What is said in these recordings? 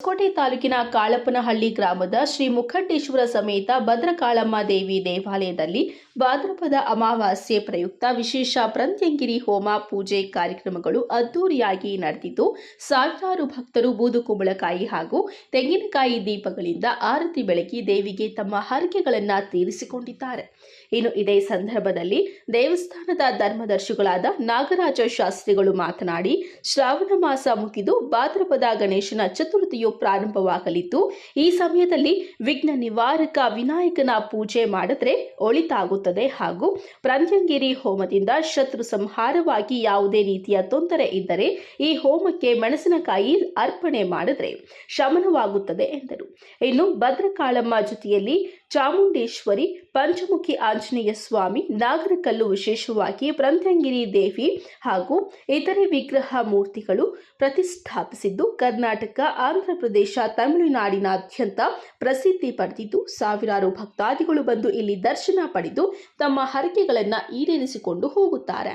ಹೊಸಕೋಟೆ ತಾಲೂಕಿನ ಕಾಳಪ್ಪನಹಳ್ಳಿ ಗ್ರಾಮದ ಶ್ರೀ ಮುಖಂಡೇಶ್ವರ ಸಮೇತ ಭದ್ರಕಾಳಮ್ಮ ದೇವಿ ದೇವಾಲಯದಲ್ಲಿ ಭಾದ್ರಪದ ಅಮಾವಾಸ್ಯೆ ಪ್ರಯುಕ್ತ ವಿಶೇಷ ಪ್ರಂತ್ಯಂಗಿರಿ ಹೋಮ ಪೂಜೆ ಕಾರ್ಯಕ್ರಮಗಳು ಅದ್ದೂರಿಯಾಗಿ ನಡೆದಿದ್ದು, ಸಾವಿರಾರು ಭಕ್ತರು ಬೂದುಕುಂಬಳಕಾಯಿ ಹಾಗೂ ತೆಂಗಿನಕಾಯಿ ದೀಪಗಳಿಂದ ಆರತಿ ಬೆಳಗಿ ದೇವಿಗೆ ತಮ್ಮ ಹರಕೆಗಳನ್ನು ತೀರಿಸಿಕೊಂಡಿದ್ದಾರೆ. ಇನ್ನು ಇದೇ ಸಂದರ್ಭದಲ್ಲಿ ದೇವಸ್ಥಾನದ ಧರ್ಮದರ್ಶಿಗಳಾದ ನಾಗರಾಜ ಶಾಸ್ತ್ರಿಗಳು ಮಾತನಾಡಿ, ಶ್ರಾವಣ ಮಾಸ ಮುಗಿದು ಭಾದ್ರಪದ ಗಣೇಶನ ಚತುರ್ಥಿಯು ಪ್ರಾರಂಭವಾಗಲಿದ್ದು, ಈ ಸಮಯದಲ್ಲಿ ವಿಘ್ನ ನಿವಾರಕ ವಿನಾಯಕನ ಪೂಜೆ ಮಾಡಿದ್ರೆ ಒಳಿತಾಗುತ್ತದೆ ಹಾಗೂ ಪ್ರಂಜಂಗಿರಿ ಹೋಮದಿಂದ ಶತ್ರು ಸಂಹಾರವಾಗಿ ಯಾವುದೇ ರೀತಿಯ ತೊಂದರೆ ಇದ್ದರೆ ಈ ಹೋಮಕ್ಕೆ ಮೆಣಸಿನಕಾಯಿ ಅರ್ಪಣೆ ಮಾಡಿದ್ರೆ ಶಮನವಾಗುತ್ತದೆ ಎಂದರು. ಇನ್ನು ಭದ್ರಕಾಳಮ್ಮ ಜೊತೆಯಲ್ಲಿ ಚಾಮುಂಡೇಶ್ವರಿ ಪಂಚಮುಖಿ ಆಂಜನೇಯ ಸ್ವಾಮಿ ನಾಗರಕಲ್ಲು ವಿಶೇಷವಾಗಿ ಪ್ರಂತಂಗಿರಿ ದೇವಿ ಹಾಗೂ ಇತರೆ ವಿಗ್ರಹ ಮೂರ್ತಿಗಳು ಪ್ರತಿಷ್ಠಾಪಿಸಿದ್ದು ಕರ್ನಾಟಕ ಆಂಧ್ರಪ್ರದೇಶ ತಮಿಳುನಾಡಿನಾದ್ಯಂತ ಪ್ರಸಿದ್ಧಿ ಪಡೆದಿದ್ದು ಸಾವಿರಾರು ಭಕ್ತಾದಿಗಳು ಬಂದು ಇಲ್ಲಿ ದರ್ಶನ ಪಡೆದು ತಮ್ಮ ಹರಕೆಗಳನ್ನು ಈಡೇರಿಸಿಕೊಂಡು ಹೋಗುತ್ತಾರೆ.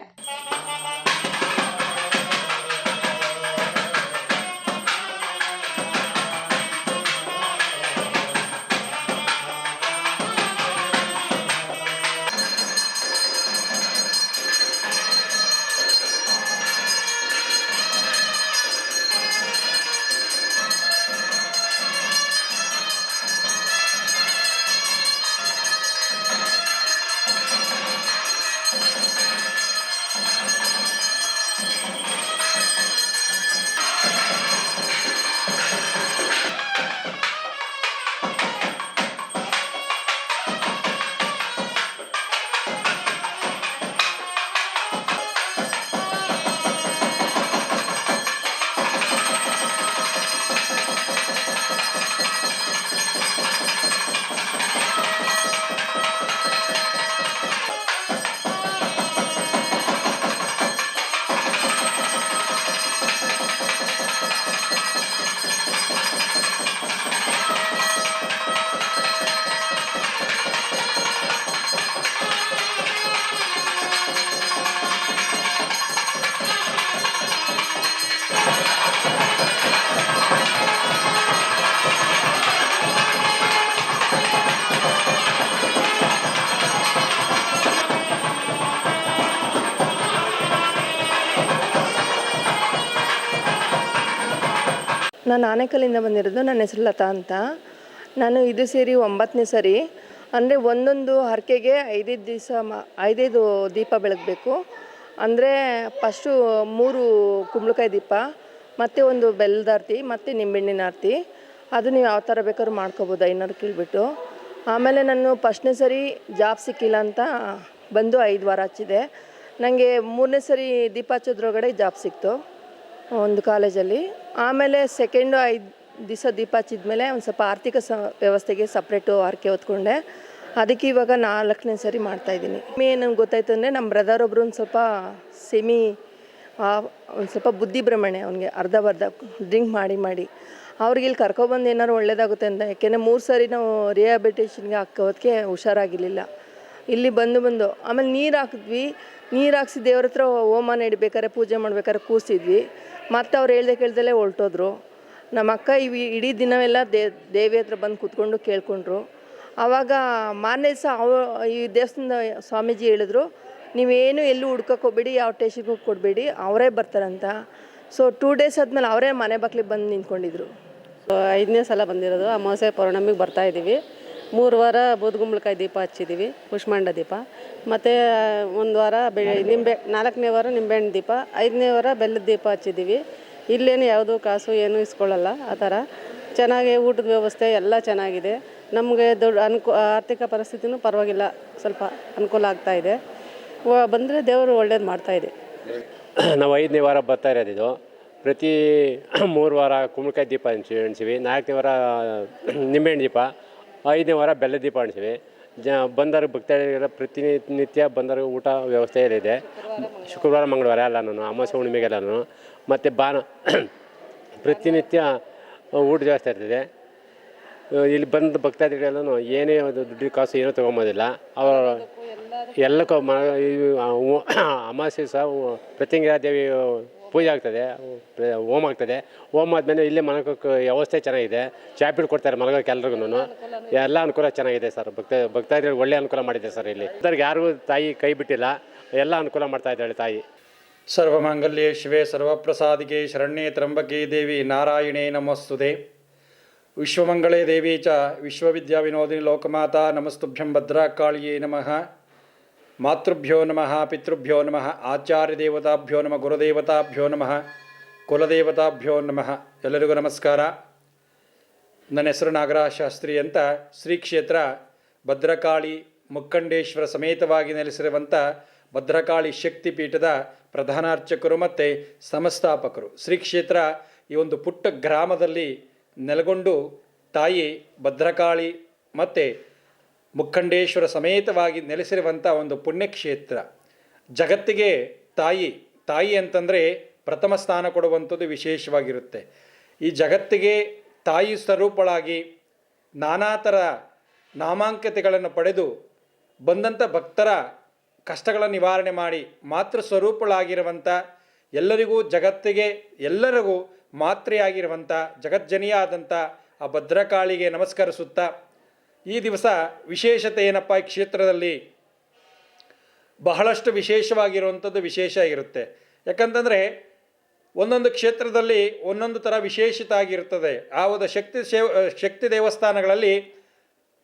ನಾನು ಆನೇಕಲ್ಲಿಂದ ಬಂದಿರೋದು ನನ್ನ ಹೆಸರು ಲತಾ ಅಂತ. ನಾನು ಇದು ಸೇರಿ ಒಂಬತ್ತನೇ ಸರಿ. ಅಂದರೆ ಒಂದೊಂದು ಹರಕೆಗೆ ಐದೈದು ದಿವಸ ಮ, ಐದೈದು ದೀಪ ಬೆಳಗಬೇಕು. ಅಂದರೆ ಫಸ್ಟು ಮೂರು ಕುಂಬಳಕಾಯಿ ದೀಪ, ಮತ್ತು ಒಂದು ಬೆಲ್ಲದ ಆರತಿ, ಮತ್ತು ನಿಂಬೆಹಣ್ಣಿನ ಆರತಿ. ಅದು ನೀವು ಯಾವ ಥರ ಬೇಕಾದ್ರೂ ಮಾಡ್ಕೋಬೋದು, ಐನೂರು ಕೀಳ್ಬಿಟ್ಟು. ಆಮೇಲೆ ನಾನು ಫಸ್ಟ್ನೇ ಸರಿ ಜಾಬ್ ಸಿಕ್ಕಿಲ್ಲ ಅಂತ ಬಂದು ಐದು ವಾರ ಹಚ್ಚಿದೆ ನನಗೆ ಮೂರನೇ ಸರಿ ದೀಪ ಹಚ್ಚೋದ್ರೊಳಗಡೆ ಜಾಬ್ ಸಿಕ್ತು. ಒಂದು ಕಾಲೇಜಲ್ಲಿ. ಆಮೇಲೆ ಸೆಕೆಂಡು ಐದು ದಿವಸ ದೀಪ ಹಚ್ಚಿದ್ಮೇಲೆ ಒಂದು ಸ್ವಲ್ಪ ಆರ್ಥಿಕ ಸ, ವ್ಯವಸ್ಥೆಗೆ ಸಪ್ರೇಟು ಆರ್ಕೆ ಹೊತ್ಕೊಂಡೆ. ಅದಕ್ಕೆ ಇವಾಗ ನಾಲ್ಕನೇ ಸರಿ ಮಾಡ್ತಾಯಿದ್ದೀನಿ ನನಗೆ ಗೊತ್ತಾಯ್ತು ಅಂದರೆ ನಮ್ಮ ಬ್ರದರ್ ಒಬ್ಬರು ಒಂದು ಸ್ವಲ್ಪ ಸೆಮಿ ಒಂದು ಸ್ವಲ್ಪ ಬುದ್ಧಿ ಭ್ರಮಣೆ ಅವನಿಗೆ, ಅರ್ಧ ಬರ್ಧ ಡ್ರಿಂಕ್ ಮಾಡಿ ಮಾಡಿ. ಅವ್ರಿಗೆ ಇಲ್ಲಿ ಕರ್ಕೊಬಂದು ಏನಾದ್ರು ಒಳ್ಳೇದಾಗುತ್ತೆ ಅಂತ, ಯಾಕೆಂದರೆ ಮೂರು ಸಾರಿ ನಾವು ರಿಹಾಬಿಟೇಷನ್ಗೆ ಹಾಕೋದಕ್ಕೆ ಹುಷಾರಾಗಿರಲಿಲ್ಲ. ಇಲ್ಲಿ ಬಂದು ಬಂದು. ಆಮೇಲೆ ನೀರು ಹಾಕಿದ್ವಿ. ನೀರು ಹಾಕ್ಸಿ ದೇವ್ರ ಹತ್ರ ಹೋಮ ನಡಿಬೇಕಾದ್ರೆ ಪೂಜೆ ಮಾಡ್ಬೇಕಾದ್ರೆ ಕೂಸಿದ್ವಿ ಮತ್ತು ಅವ್ರು ಹೇಳ್ದೆ ಕೇಳ್ದಲ್ಲೇ ಹೊರ್ಟೋದ್ರು. ನಮ್ಮ ಅಕ್ಕ ಇವು ಇಡೀ ದಿನವೆಲ್ಲ ದೇ ದೇವಿ ಹತ್ರ ಬಂದು ಕೂತ್ಕೊಂಡು ಕೇಳ್ಕೊಂಡ್ರು. ಆವಾಗ ಮಾರನೇ ದಿವಸ ಅವ ಈ ದೇವಸ್ಥಾನದ ಸ್ವಾಮೀಜಿ ಹೇಳಿದ್ರು, ನೀವೇನು ಎಲ್ಲೂ ಹುಡ್ಕಕ್ಕೆ ಹೋಗ್ಬೇಡಿ, ಯಾವ ಟೇಷನ್ಗೂ ಕೊಡಬೇಡಿ, ಅವರೇ ಬರ್ತಾರಂತ. ಸೊ ಟೂ ಡೇಸ್ ಆದಮೇಲೆ ಅವರೇ ಮನೆ ಬಾಕ್ಲಿಗೆ ಬಂದು ನಿಂತ್ಕೊಂಡಿದ್ರು. ಐದನೇ ಸಲ ಬಂದಿರೋದು. ಅಮಾವಾಸ್ಯೆ ಪೌರ್ಣಮಿಗೆ ಬರ್ತಾ ಇದ್ದೀವಿ ಮೂರು ವಾರ ಬೂದುಗುಂಬಳಕಾಯಿ ದೀಪ ಹಚ್ಚಿದ್ದೀವಿ ಕುಷ್ಮಾಂಡ ದೀಪ. ಮತ್ತು ಒಂದು ವಾರ ಬೆ ನಿಂಬೆ, ನಾಲ್ಕನೇ ವಾರ ನಿಂಬೆಹಣ್ಣು ದೀಪ, ಐದನೇ ವಾರ ಬೆಲ್ಲದ ದೀಪ ಹಚ್ಚಿದ್ದೀವಿ ಇಲ್ಲೇನು ಯಾವುದೂ ಕಾಸು ಏನೂ ಇಸ್ಕೊಳ್ಳಲ್ಲ, ಆ ಥರ. ಚೆನ್ನಾಗಿ ಊಟದ ವ್ಯವಸ್ಥೆ ಎಲ್ಲ ಚೆನ್ನಾಗಿದೆ. ನಮಗೆ ದೊಡ್ಡ ಅನುಕೂ, ಆರ್ಥಿಕ ಪರಿಸ್ಥಿತಿನೂ ಪರವಾಗಿಲ್ಲ, ಸ್ವಲ್ಪ ಅನುಕೂಲ ಆಗ್ತಾಯಿದೆ ಬಂದರೆ ದೇವರು ಒಳ್ಳೇದು ಮಾಡ್ತಾಯಿದೆ ನಾವು ಐದನೇ ವಾರ ಬರ್ತಾ ಇರೋದು ಇದು. ಪ್ರತಿ ಮೂರು ವಾರ ಕುಂಬಳಕಾಯಿ ದೀಪ ಹಂಚಿ ಎಣ್ಸಿವಿ ನಾಲ್ಕನೇ ವಾರ ನಿಂಬೆಹಣ್ಣು ದೀಪ. ಐದನೇ ವಾರ ಬೆಲ್ಲ ದೀಪ ಹಂಚ್ತೀವಿ ಜ ಬಂದರು ಭಕ್ತಾದಿಗಳ ಪ್ರತಿನಿತ್ಯ ಬಂದರು ಊಟ ವ್ಯವಸ್ಥೆ ಇದೆ ಶುಕ್ರವಾರ ಮಂಗಳವಾರ ಎಲ್ಲನೂ ಅಮಾವಾಸ್ಯೆ ಹುಣ್ಣಿಮೆಗೆಲ್ಲನೂ ಮತ್ತು ಬಾನ ಪ್ರತಿನಿತ್ಯ ಊಟ ವ್ಯವಸ್ಥೆ ಇರ್ತದೆ. ಇಲ್ಲಿ ಬಂದ ಭಕ್ತಾದಿಗಳೆಲ್ಲನೂ ಏನೇ ಒಂದು ದುಡ್ಡು ಕಾಸು ಏನೂ ತೊಗೊಂಬೋದಿಲ್ಲ. ಅವರು ಎಲ್ಲಕ್ಕೂ ಮ ಅಮಾವಾಸ್ಯೆ ಸಹ ಪ್ರತ್ಯಂಗಿರಾ ದೇವಿ ಪೂಜೆ ಆಗ್ತದೆ ಹೋಮ್ ಆಗ್ತದೆ. ಹೋಮ ಆದಮೇಲೆ ಇಲ್ಲಿ ಮಲಗೋಕ್ಕೆ ವ್ಯವಸ್ಥೆ ಚೆನ್ನಾಗಿದೆ. ಚಾಪಿಡ್ ಕೊಡ್ತಾರೆ ಮಲಗೋಕೆ ಎಲ್ರಿಗೂ ಎಲ್ಲ ಅನುಕೂಲ ಚೆನ್ನಾಗಿದೆ ಸರ್. ಭಕ್ತ ಭಕ್ತಾದಿಗಳಿಗೆ ಒಳ್ಳೆ ಅನುಕೂಲ ಮಾಡಿದೆ ಸರ್ ಇಲ್ಲಿ. ಭಕ್ತರಿಗೆ ಯಾರಿಗೂ ತಾಯಿ ಕೈ ಬಿಟ್ಟಿಲ್ಲ. ಎಲ್ಲ ಅನುಕೂಲ ಮಾಡ್ತಾ ಇದ್ದಾಳೆ ತಾಯಿ. ಸರ್ವಮಾಂಗಲ್ಯೆ ಶಿವೆ ಸರ್ವಪ್ರಸಾದಿಗೆ ಶರಣ್ಯೇ ತ್ರಂಬಕೆ ದೇವಿ ನಾರಾಯಣೇ ನಮಸ್ತುದೆ ವಿಶ್ವಮಂಗಳೇ ದೇವಿ ಚ ವಿಶ್ವವಿದ್ಯಾವಿನೋದಿನಿ ಲೋಕಮಾತಾ ನಮಸ್ತುಭ್ಯಂ ಭದ್ರಾಕಾಳಿಯೇ ನಮಃ. ಮಾತೃಭ್ಯೋ ನಮಃ, ಪಿತೃಭ್ಯೋ ನಮಃ ಆಚಾರ್ಯ ದೇವತಾಭ್ಯೋ ನಮಃ, ಗುರುದೇವತಾಭ್ಯೋ ನಮಃ, ಕುಲದೇವತಾಭ್ಯೋ ನಮಃ. ಎಲ್ಲರಿಗೂ ನಮಸ್ಕಾರ. ನನ್ನ ಹೆಸರು ನಾಗರಾಜ ಶಾಸ್ತ್ರಿ ಅಂತ ಶ್ರೀ ಕ್ಷೇತ್ರ ಭದ್ರಕಾಳಿ ಮುಕ್ಕಂಡೇಶ್ವರ ಸಮೇತವಾಗಿ ನೆಲೆಸಿರುವಂಥ ಭದ್ರಕಾಳಿ ಶಕ್ತಿಪೀಠದ ಪ್ರಧಾನಾರ್ಚಕರು ಮತ್ತು ಸಂಸ್ಥಾಪಕರು. ಶ್ರೀ ಕ್ಷೇತ್ರ ಈ ಒಂದು ಪುಟ್ಟ ಗ್ರಾಮದಲ್ಲಿ ನೆಲೆಗೊಂಡು ತಾಯಿ ಭದ್ರಕಾಳಿ ಮತ್ತು ಮುಖಂಡೇಶ್ವರ ಸಮೇತವಾಗಿ ನೆಲೆಸಿರುವಂಥ ಒಂದು ಪುಣ್ಯಕ್ಷೇತ್ರ. ಜಗತ್ತಿಗೆ ತಾಯಿ ತಾಯಿ ಅಂತಂದರೆ ಪ್ರಥಮ ಸ್ಥಾನ ಕೊಡುವಂಥದ್ದು ವಿಶೇಷವಾಗಿರುತ್ತೆ. ಈ ಜಗತ್ತಿಗೆ ತಾಯಿ ಸ್ವರೂಪಳಾಗಿ ನಾನಾ ಥರ ನಾಮಾಂಕತೆಗಳನ್ನು ಪಡೆದು ಬಂದಂಥ ಭಕ್ತರ ಕಷ್ಟಗಳ ನಿವಾರಣೆ ಮಾಡಿ ಮಾತೃ ಸ್ವರೂಪಳಾಗಿರುವಂಥ ಎಲ್ಲರಿಗೂ ಜಗತ್ತಿಗೆ ಎಲ್ಲರಿಗೂ ಮಾತ್ರೆಯಾಗಿರುವಂಥ ಜಗಜ್ಜನಿಯಾದಂಥ ಆ ಭದ್ರಕಾಳಿಗೆ ನಮಸ್ಕರಿಸುತ್ತಾ ಈ ದಿವಸ ವಿಶೇಷತೆ ಏನಪ್ಪ ಈ ಕ್ಷೇತ್ರದಲ್ಲಿ? ಬಹಳಷ್ಟು ವಿಶೇಷವಾಗಿರುವಂಥದ್ದು ವಿಶೇಷ ಇರುತ್ತೆ. ಯಾಕಂತಂದರೆ ಒಂದೊಂದು ಕ್ಷೇತ್ರದಲ್ಲಿ ಒಂದೊಂದು ಥರ ವಿಶೇಷತ ಆಗಿರುತ್ತದೆ ಆ ಒಂದು ಶಕ್ತಿ ಸೇವ ಶಕ್ತಿ ದೇವಸ್ಥಾನಗಳಲ್ಲಿ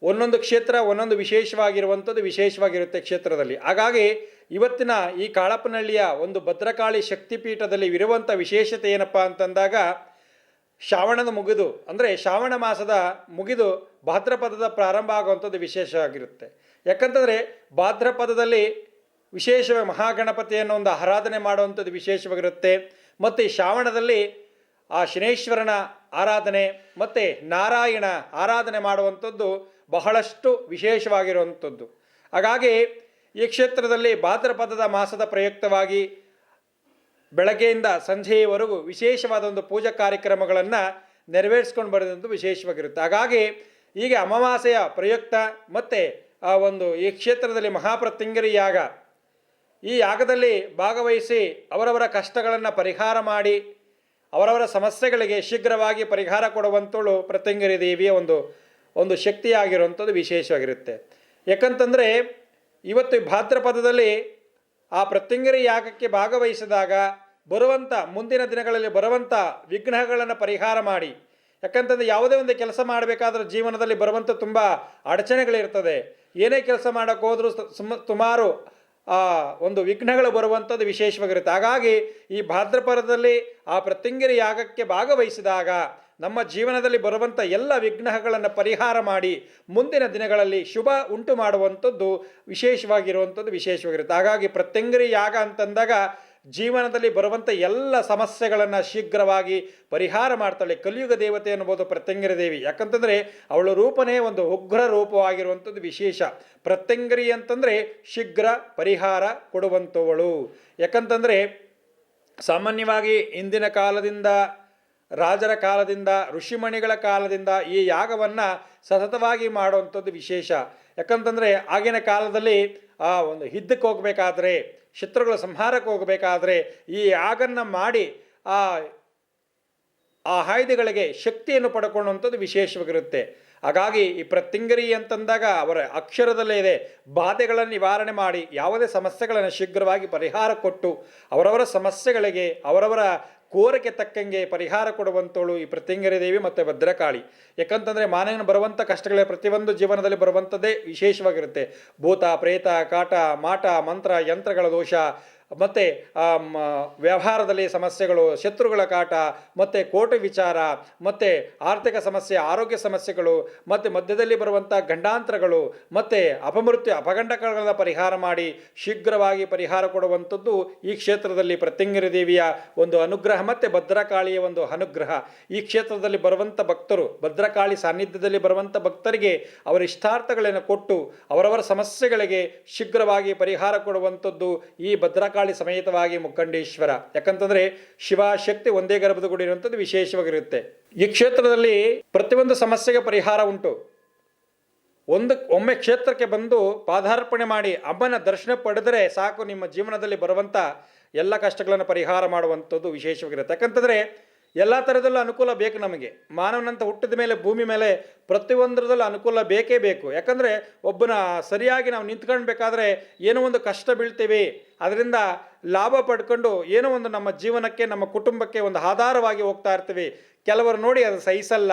ಒಂದೊಂದು ಕ್ಷೇತ್ರ ಒಂದೊಂದು ವಿಶೇಷವಾಗಿರುವಂಥದ್ದು ವಿಶೇಷವಾಗಿರುತ್ತೆ ಕ್ಷೇತ್ರದಲ್ಲಿ. ಹಾಗಾಗಿ ಇವತ್ತಿನ ಈ ಕಾಳಪ್ಪನಹಳ್ಳಿಯ ಒಂದು ಭದ್ರಕಾಳಿ ಶಕ್ತಿಪೀಠದಲ್ಲಿ ಇರುವಂಥ ವಿಶೇಷತೆ ಏನಪ್ಪ ಅಂತಂದಾಗ ಶ್ರಾವಣದ ಮುಗಿದು, ಅಂದರೆ ಶ್ರಾವಣ ಮಾಸದ ಮುಗಿದು ಭಾದ್ರಪದದ ಪ್ರಾರಂಭ ಆಗುವಂಥದ್ದು ವಿಶೇಷ ಆಗಿರುತ್ತೆ ಯಾಕಂತಂದರೆ ಭಾದ್ರಪದದಲ್ಲಿ ವಿಶೇಷ ಮಹಾಗಣಪತಿಯನ್ನು ಒಂದು ಆರಾಧನೆ ಮಾಡುವಂಥದ್ದು ವಿಶೇಷವಾಗಿರುತ್ತೆ. ಮತ್ತು ಶ್ರಾವಣದಲ್ಲಿ ಆ ಶನೇಶ್ವರನ ಆರಾಧನೆ, ಮತ್ತು ನಾರಾಯಣ ಆರಾಧನೆ ಮಾಡುವಂಥದ್ದು ಬಹಳಷ್ಟು ವಿಶೇಷವಾಗಿರುವಂಥದ್ದು. ಹಾಗಾಗಿ ಈ ಕ್ಷೇತ್ರದಲ್ಲಿ ಭಾದ್ರಪದದ ಮಾಸದ ಪ್ರಯುಕ್ತವಾಗಿ ಬೆಳಗ್ಗೆಯಿಂದ ಸಂಜೆಯವರೆಗೂ ವಿಶೇಷವಾದ ಒಂದು ಪೂಜಾ ಕಾರ್ಯಕ್ರಮಗಳನ್ನು ನೆರವೇರಿಸ್ಕೊಂಡು ಬರೋದಂತೂ ವಿಶೇಷವಾಗಿರುತ್ತೆ. ಹಾಗಾಗಿ ಈಗ ಅಮಾವಾಸ್ಯೆಯ ಪ್ರಯುಕ್ತ ಮತ್ತು ಆ ಒಂದು ಈ ಕ್ಷೇತ್ರದಲ್ಲಿ ಮಹಾಪ್ರತ್ಯಂಗರಿ ಯಾಗ, ಈ ಯಾಗದಲ್ಲಿ ಭಾಗವಹಿಸಿ ಅವರವರ ಕಷ್ಟಗಳನ್ನು ಪರಿಹಾರ ಮಾಡಿ, ಅವರವರ ಸಮಸ್ಯೆಗಳಿಗೆ ಶೀಘ್ರವಾಗಿ ಪರಿಹಾರ ಕೊಡುವಂಥಳು ಪ್ರತ್ಯಂಗರಿ ದೇವಿಯ ಒಂದು ಒಂದು ಶಕ್ತಿಯಾಗಿರುವಂಥದ್ದು ವಿಶೇಷವಾಗಿರುತ್ತೆ. ಯಾಕಂತಂದರೆ ಇವತ್ತು ಭಾದ್ರಪದದಲ್ಲಿ ಆ ಪ್ರತ್ಯಂಗರಿ ಯಾಗಕ್ಕೆ ಭಾಗವಹಿಸಿದಾಗ ಬರುವಂಥ ಮುಂದಿನ ದಿನಗಳಲ್ಲಿ ಬರುವಂಥ ವಿಘ್ನಗಳನ್ನು ಪರಿಹಾರ ಮಾಡಿ. ಯಾಕಂತಂದರೆ ಯಾವುದೇ ಒಂದು ಕೆಲಸ ಮಾಡಬೇಕಾದ್ರೆ ಜೀವನದಲ್ಲಿ ಬರುವಂಥ ತುಂಬ ಅಡಚಣೆಗಳಿರ್ತದೆ. ಏನೇ ಕೆಲಸ ಮಾಡೋಕ್ಕೆ ಹೋದರೂ ಸುಮ, ಸುಮಾರು ಒಂದು ವಿಘ್ನಗಳು ಬರುವಂಥದ್ದು ವಿಶೇಷವಾಗಿರುತ್ತೆ. ಹಾಗಾಗಿ ಈ ಭಾದ್ರಪದದಲ್ಲಿ ಆ ಪ್ರತ್ಯಂಗಿರಿ ಯಾಗಕ್ಕೆ ಭಾಗವಹಿಸಿದಾಗ ನಮ್ಮ ಜೀವನದಲ್ಲಿ ಬರುವಂಥ ಎಲ್ಲ ವಿಘ್ನಗಳನ್ನು ಪರಿಹಾರ ಮಾಡಿ ಮುಂದಿನ ದಿನಗಳಲ್ಲಿ ಶುಭ ಉಂಟು ಮಾಡುವಂಥದ್ದು ವಿಶೇಷವಾಗಿರುವಂಥದ್ದು ವಿಶೇಷವಾಗಿರುತ್ತೆ. ಹಾಗಾಗಿ ಪ್ರತ್ಯಂಗರಿ ಯಾಗ ಅಂತಂದಾಗ ಜೀವನದಲ್ಲಿ ಬರುವಂಥ ಎಲ್ಲ ಸಮಸ್ಯೆಗಳನ್ನು ಶೀಘ್ರವಾಗಿ ಪರಿಹಾರ ಮಾಡ್ತಾಳೆ. ಕಲಿಯುಗ ದೇವತೆ ಅನ್ನಬಹುದು ಪ್ರತ್ಯಂಗರಿ ದೇವಿ. ಯಾಕಂತಂದರೆ ಅವಳ ರೂಪನೇ ಒಂದು ಉಗ್ರ ರೂಪವಾಗಿರುವಂಥದ್ದು ವಿಶೇಷ. ಪ್ರತ್ಯಂಗರಿ ಅಂತಂದರೆ ಶೀಘ್ರ ಪರಿಹಾರ ಕೊಡುವಂಥವಳು. ಯಾಕಂತಂದರೆ ಸಾಮಾನ್ಯವಾಗಿ ಇಂದಿನ ಕಾಲದಿಂದ ರಾಜರ ಕಾಲದಿಂದ, ಋಷಿಮಣಿಗಳ ಕಾಲದಿಂದ ಈ ಯಾಗವನ್ನು ಸತತವಾಗಿ ಮಾಡುವಂಥದ್ದು ವಿಶೇಷ. ಯಾಕಂತಂದರೆ ಆಗಿನ ಕಾಲದಲ್ಲಿ, ಆ ಒಂದು ಹಿದ್ದಕ್ಕೆ ಹೋಗಬೇಕಾದ್ರೆ, ಶತ್ರುಗಳ ಸಂಹಾರಕ್ಕೆ ಹೋಗಬೇಕಾದ್ರೆ ಈ ಯಾಗನ್ನು ಮಾಡಿ, ಆ ಆ ಆಯುಧಗಳಿಗೆ ಶಕ್ತಿಯನ್ನು ಪಡ್ಕೊಳ್ಳುವಂಥದ್ದು ವಿಶೇಷವಾಗಿರುತ್ತೆ. ಹಾಗಾಗಿ ಈ ಪ್ರತಿಂಗರಿ ಅಂತಂದಾಗ ಅವರ ಅಕ್ಷರದಲ್ಲೇ ಇದೆ ಬಾಧೆಗಳನ್ನು ನಿವಾರಣೆ ಮಾಡಿ, ಯಾವುದೇ ಸಮಸ್ಯೆಗಳನ್ನು ಶೀಘ್ರವಾಗಿ ಪರಿಹಾರ ಕೊಟ್ಟು, ಅವರವರ ಸಮಸ್ಯೆಗಳಿಗೆ, ಅವರವರ ಕೋರಿಕೆ ತಕ್ಕಂಗೆ ಪರಿಹಾರ ಕೊಡುವಂಥವಳು ಈ ಪ್ರತ್ಯಂಗರಿ ದೇವಿ ಮತ್ತು ಭದ್ರಕಾಳಿ. ಯಾಕಂತಂದರೆ ಮಾನವನ ಬರುವಂಥ ಕಷ್ಟಗಳೇ ಪ್ರತಿಯೊಂದು ಜೀವನದಲ್ಲಿ ಬರುವಂಥದ್ದೇ ವಿಶೇಷವಾಗಿರುತ್ತೆ. ಭೂತ, ಪ್ರೇತ, ಕಾಟ, ಮಾಟ, ಮಂತ್ರ, ಯಂತ್ರಗಳ ದೋಷ ಮತ್ತು ವ್ಯವಹಾರದಲ್ಲಿ ಸಮಸ್ಯೆಗಳು, ಶತ್ರುಗಳ ಕಾಟ, ಮತ್ತು ಕೋರ್ಟ್ ವಿಚಾರ, ಮತ್ತು ಆರ್ಥಿಕ ಸಮಸ್ಯೆ, ಆರೋಗ್ಯ ಸಮಸ್ಯೆಗಳು, ಮತ್ತು ಮಧ್ಯದಲ್ಲಿ ಬರುವಂಥ ಗಂಡಾಂತರಗಳು, ಮತ್ತು ಅಪಮೃತ್ಯು, ಅಪಗಂಡಕಗಳ ಪರಿಹಾರ ಮಾಡಿ ಶೀಘ್ರವಾಗಿ ಪರಿಹಾರ ಕೊಡುವಂಥದ್ದು ಈ ಕ್ಷೇತ್ರದಲ್ಲಿ ಪ್ರತ್ಯಂಗಿರಿ ದೇವಿಯ ಒಂದು ಅನುಗ್ರಹ ಮತ್ತು ಭದ್ರಕಾಳಿಯ ಒಂದು ಅನುಗ್ರಹ. ಈ ಕ್ಷೇತ್ರದಲ್ಲಿ ಬರುವಂಥ ಭಕ್ತರು, ಭದ್ರಕಾಳಿ ಸಾನ್ನಿಧ್ಯದಲ್ಲಿ ಬರುವಂಥ ಭಕ್ತರಿಗೆ ಅವರ ಇಷ್ಟಾರ್ಥಗಳನ್ನು ಕೊಟ್ಟು ಅವರವರ ಸಮಸ್ಯೆಗಳಿಗೆ ಶೀಘ್ರವಾಗಿ ಪರಿಹಾರ ಕೊಡುವಂಥದ್ದು ಈ ಭದ್ರಕಾಳಿ ಸಮೇತವಾಗಿ ಮುಖಂಡೇಶ್ವರ. ಯಾಕಂತಂದ್ರೆ ಶಿವ ಶಕ್ತಿ ಒಂದೇ ಗರ್ಭದ ಗುಡಿ ಇರುವಂಥದ್ದು ವಿಶೇಷವಾಗಿರುತ್ತೆ. ಈ ಕ್ಷೇತ್ರದಲ್ಲಿ ಪ್ರತಿಯೊಂದು ಸಮಸ್ಯೆಗೆ ಪರಿಹಾರ ಉಂಟು. ಒಂದು ಒಮ್ಮೆ ಕ್ಷೇತ್ರಕ್ಕೆ ಬಂದು ಪಾದಾರ್ಪಣೆ ಮಾಡಿ ಅಮ್ಮನ ದರ್ಶನ ಪಡೆದರೆ ಸಾಕು ನಿಮ್ಮ ಜೀವನದಲ್ಲಿ ಬರುವಂಥ ಎಲ್ಲ ಕಷ್ಟಗಳನ್ನು ಪರಿಹಾರ ಮಾಡುವಂಥದ್ದು ವಿಶೇಷವಾಗಿರುತ್ತೆ. ಯಾಕಂತಂದರೆ ಎಲ್ಲ ಥರದಲ್ಲೂ ಅನುಕೂಲ ಬೇಕು ನಮಗೆ. ಮಾನವನಂತ ಹುಟ್ಟಿದ ಮೇಲೆ, ಭೂಮಿ ಮೇಲೆ ಪ್ರತಿಯೊಂದರದಲ್ಲೂ ಅನುಕೂಲ ಬೇಕೇ ಬೇಕು. ಯಾಕಂದರೆ ಒಬ್ಬನ ಸರಿಯಾಗಿ ನಾವು ನಿಂತ್ಕೊಳ್ಬೇಕಾದ್ರೆ ಏನೋ ಒಂದು ಕಷ್ಟ ಬೀಳ್ತೀವಿ. ಅದರಿಂದ ಲಾಭ ಪಡ್ಕೊಂಡು ಏನೋ ಒಂದು ನಮ್ಮ ಜೀವನಕ್ಕೆ, ನಮ್ಮ ಕುಟುಂಬಕ್ಕೆ ಒಂದು ಆಧಾರವಾಗಿ ಹೋಗ್ತಾ ಇರ್ತೀವಿ. ಕೆಲವರು ನೋಡಿ ಅದು ಸಹಿಸಲ್ಲ.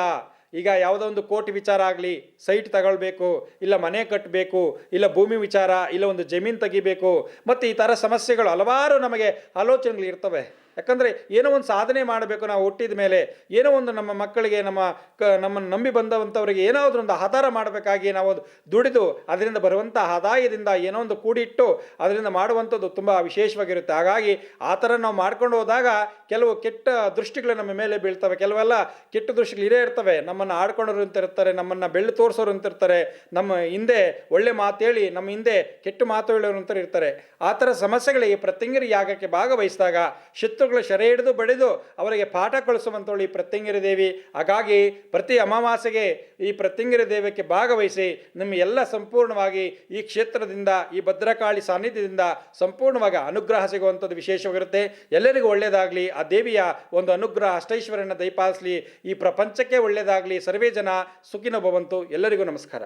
ಈಗ ಯಾವುದೋ ಒಂದು ಕೋಟಿ ವಿಚಾರ ಆಗಲಿ, ಸೈಟ್ ತಗೊಳ್ಬೇಕು, ಇಲ್ಲ ಮನೆ ಕಟ್ಟಬೇಕು ಇಲ್ಲ ಭೂಮಿ ವಿಚಾರ, ಇಲ್ಲ ಒಂದು ಜಮೀನು ತೆಗಿಬೇಕು, ಮತ್ತು ಈ ಥರ ಸಮಸ್ಯೆಗಳು ಹಲವಾರು ನಮಗೆ ಆಲೋಚನೆಗಳು ಇರ್ತವೆ. ಯಾಕಂದರೆ ಏನೋ ಒಂದು ಸಾಧನೆ ಮಾಡಬೇಕು ನಾವು ಹುಟ್ಟಿದ ಮೇಲೆ, ಏನೋ ಒಂದು ನಮ್ಮ ಮಕ್ಕಳಿಗೆ, ನಮ್ಮ ಕ, ನಮ್ಮನ್ನು ನಂಬಿ ಬಂದವಂಥವರಿಗೆ ಏನಾದರೂ ಒಂದು ಆಧಾರ ಮಾಡಬೇಕಾಗಿ ನಾವು ದುಡಿದು, ಅದರಿಂದ ಬರುವಂಥ ಆದಾಯದಿಂದ ಏನೋ ಒಂದು ಕೂಡಿಟ್ಟು, ಅದರಿಂದ ಮಾಡುವಂಥದ್ದು ತುಂಬ ವಿಶೇಷವಾಗಿರುತ್ತೆ. ಹಾಗಾಗಿ ಆ ಥರ ನಾವು ಮಾಡ್ಕೊಂಡು ಹೋದಾಗ ಕೆಲವು ಕೆಟ್ಟ ದೃಷ್ಟಿಗಳು ನಮ್ಮ ಮೇಲೆ ಬೀಳ್ತವೆ. ಕೆಲವೆಲ್ಲ ಕೆಟ್ಟ ದೃಷ್ಟಿಗಳು ಇರೇ ಇರ್ತವೆ. ನಮ್ಮನ್ನು ಆಡ್ಕೊಂಡವ್ರು ಅಂತ ಇರ್ತಾರೆ, ನಮ್ಮನ್ನು ಬೆಳ್ಳು ತೋರಿಸೋರು ಅಂತ ಇರ್ತಾರೆ, ನಮ್ಮ ಹಿಂದೆ ಒಳ್ಳೆ ಮಾತು ಹೇಳಿ, ನಮ್ಮ ಹಿಂದೆ ಕೆಟ್ಟ ಮಾತು ಹೇಳೋರು ಅಂತ ಇರ್ತಾರೆ. ಆ ಥರ ಸಮಸ್ಯೆಗಳಿಗೆ ಪ್ರತಿಂಗರಿ ಯಾಗಕ್ಕೆ ಭಾಗವಹಿಸಿದಾಗ ಶತ್ರುಗಳ ಶರ ಹಿಡಿದು ಬಡಿದು ಅವರಿಗೆ ಪಾಠ ಕಳಿಸುವಂಥವಳು ಈ ಪ್ರತ್ಯಂಗಿರಿ ದೇವಿ. ಹಾಗಾಗಿ ಪ್ರತಿ ಅಮಾವಾಸ್ಯೆಗೆ ಈ ಪ್ರತ್ಯಂಗಿರಿ ದೇವಕ್ಕೆ ಭಾಗವಹಿಸಿ ನಿಮ್ಮ ಎಲ್ಲ ಸಂಪೂರ್ಣವಾಗಿ ಈ ಕ್ಷೇತ್ರದಿಂದ, ಈ ಭದ್ರಕಾಳಿ ಸಾನ್ನಿಧ್ಯದಿಂದ ಸಂಪೂರ್ಣವಾಗಿ ಅನುಗ್ರಹ ಸಿಗುವಂಥದ್ದು ವಿಶೇಷವಾಗಿರುತ್ತೆ. ಎಲ್ಲರಿಗೂ ಒಳ್ಳೆಯದಾಗಲಿ ಆ ದೇವಿಯ ಒಂದು ಅನುಗ್ರಹ, ಅಷ್ಟೈಶ್ವರ್ಯನ ದಯಪಾಲಿಸಲಿ. ಈ ಪ್ರಪಂಚಕ್ಕೆ ಒಳ್ಳೆಯದಾಗಲಿ ಸರ್ವೇ ಜನ ಸುಖಿನ ಭವಂತು. ಎಲ್ಲರಿಗೂ ನಮಸ್ಕಾರ.